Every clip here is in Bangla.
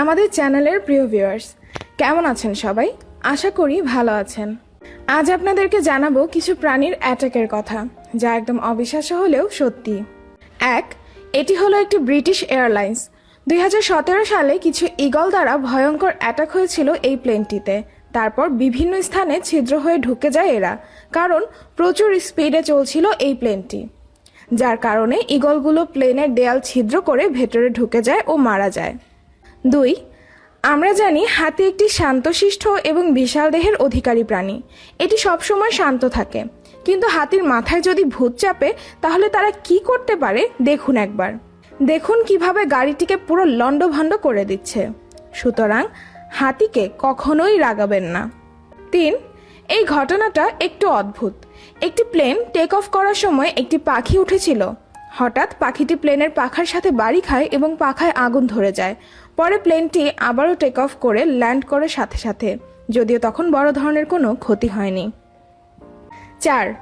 আমাদের চ্যানেলের প্রিয় ভিউয়ার্স কেমন আছেন সবাই? আশা করি ভালো আছেন। আজ আপনাদেরকে জানাব কিছু প্রাণীর অ্যাটাকের কথা, যা একদম অবিশ্বাস্য হলেও সত্যি। এক, এটি হলো একটি ব্রিটিশ এয়ারলাইন্স। দুই হাজার সতেরো সালে কিছু ইগল দ্বারা ভয়ঙ্কর অ্যাটাক হয়েছিল এই প্লেনটিতে। তারপর বিভিন্ন স্থানে ছিদ্র হয়ে ঢুকে যায় এরা, কারণ প্রচুর স্পিডে চলছিল এই প্লেনটি। যার কারণে ইগলগুলো প্লেনের দেয়াল ছিদ্র করে ভেতরে ঢুকে যায় ও মারা যায়। দুই, আমরা জানি হাতি একটি শান্তশিষ্ট এবং বিশাল দেহের অধিকারী প্রাণী। এটি সবসময় শান্ত থাকে। কিন্তু হাতির মাথায় যদি ভূত চাপে, তাহলে তারা কি করতে পারে? দেখুন একবার। দেখুন কীভাবে গাড়িটিকে পুরো লণ্ডভণ্ড করে দিচ্ছে। সুতরাং হাতিকে কখনোই রাগাবেন না। তিন, এই ঘটনাটা একটু অদ্ভুত। একটি প্লেন টেক অফ করার সময় একটি পাখি উঠেছিল। হঠাৎ পাখিটি প্লেনের পাখার সাথে বাড়ি খায় এবং পাখায় আগুন ধরে যায়। পরে প্লেনটি আবারও টেক অফ করে ল্যান্ড করে সাথে সাথে। যদিও তখন বড় ধরনের কোনো ক্ষতি হয়নি। চার,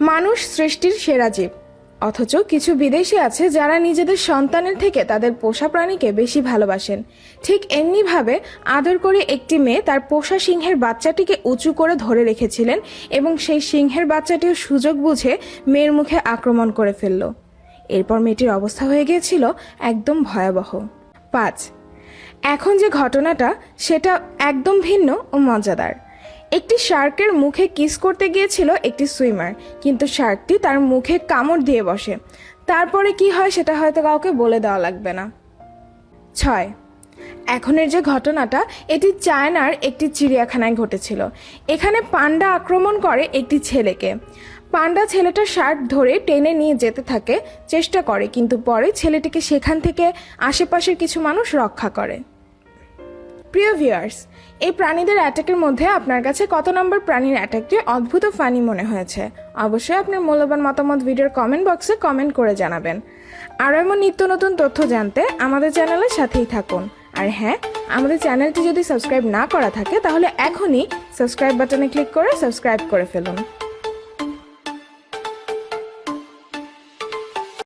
মানুষ সৃষ্টির সেরা জীব। অথচ কিছু বিদেশি আছে যারা নিজেদের সন্তানের থেকে তাদের পোষা প্রাণীকে বেশি ভালোবাসেন। ঠিক এমনিভাবে আদর করে একটি মেয়ে তার পোষা সিংহের বাচ্চাটিকে উঁচু করে ধরে রেখেছিলেন এবং সেই সিংহের বাচ্চাটিও সুযোগ বুঝে মেয়ের মুখে আক্রমণ করে ফেলল। এরপর মেয়েটির অবস্থা হয়ে গিয়েছিল একদম ভয়াবহ। পাঁচ, এখন যে ঘটনাটা, সেটা একদম ভিন্ন ও মজাদার। একটি শার্কের মুখে কিস করতে গিয়েছিল একটি সুইমার, কিন্তু শার্কটি তার মুখে কামড় দিয়ে বসে। তারপরে কি হয় সেটা হয়তো কাউকে বলে দেওয়া লাগবে না। ছয়, এখনের যে ঘটনাটা, এটি চায়নার একটি চিড়িয়াখানায় ঘটেছিল। এখানে পান্ডা আক্রমণ করে একটি ছেলেকে। পান্ডা ছেলেটা শার্ট ধরে টেনে নিয়ে যেতে থাকে, চেষ্টা করে, কিন্তু পরে ছেলেটিকে সেখান থেকে আশেপাশের কিছু মানুষ রক্ষা করে। প্রিয় ভিউয়ার্স এই প্রাণীদের অ্যাটাকের মধ্যে আপনার কাছে কত নম্বর প্রাণীর অ্যাটাকটি অদ্ভুত ফানি মনে হয়েছে? অবশ্যই আপনার মূল্যবান মতামত ভিডিওর কমেন্ট বক্সে কমেন্ট করে জানাবেন। আরও এমন নিত্য নতুন তথ্য জানতে আমাদের চ্যানেলের সাথেই থাকুন। আর হ্যাঁ আমাদের চ্যানেলটি যদি সাবস্ক্রাইব না করা থাকে, তাহলে এখনই সাবস্ক্রাইব বাটনে ক্লিক করে সাবস্ক্রাইব করে ফেলুন।